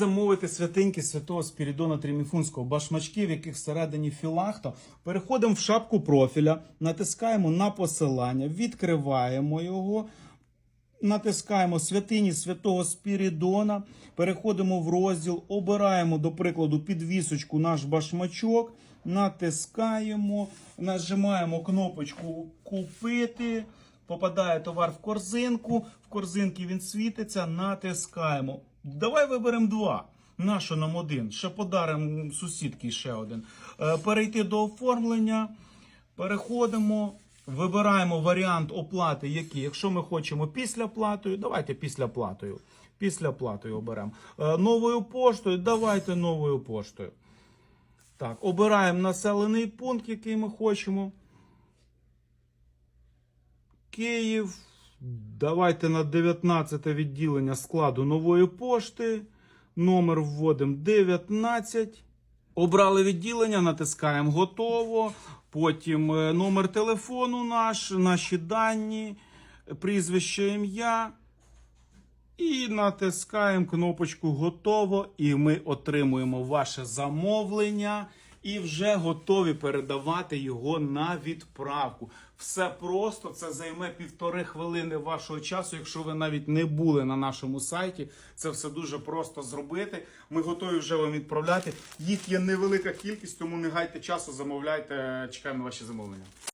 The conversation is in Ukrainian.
Замовити святиньки святого Спірідона Тріміфунського, башмачки, в яких всередині філахто. Переходимо в шапку профіля, натискаємо на посилання, відкриваємо його, натискаємо святині святого Спірідона, переходимо в розділ, обираємо, до прикладу, підвісочку наш башмачок, натискаємо, нажимаємо кнопочку Купити. Попадає товар в корзинку, в корзинці він світиться, натискаємо. Давай виберемо два. Нащо нам один? Ще подаримо сусідки ще один. Е, Перейти до оформлення. Переходимо, вибираємо варіант оплати, який. Якщо ми хочемо після платою, давайте після платою. Після платою оберемо. Е, Новою поштою, давайте новою поштою. Так, обираємо населений пункт, який ми хочемо. Київ. Давайте на 19 відділення складу нової пошти. Номер вводимо 19. Обрали відділення, натискаємо готово. Потім е, номер телефону наш, наші дані, прізвище ім'я. І натискаємо кнопочку Готово, і ми отримуємо ваше замовлення і вже готові передавати його на відправку. Все просто це займе півтори хвилини вашого часу. Якщо ви навіть не були на нашому сайті, це все дуже просто зробити. Ми готові вже вам відправляти. Їх є невелика кількість, тому не гайте часу, замовляйте. Чекаємо на ваші замовлення.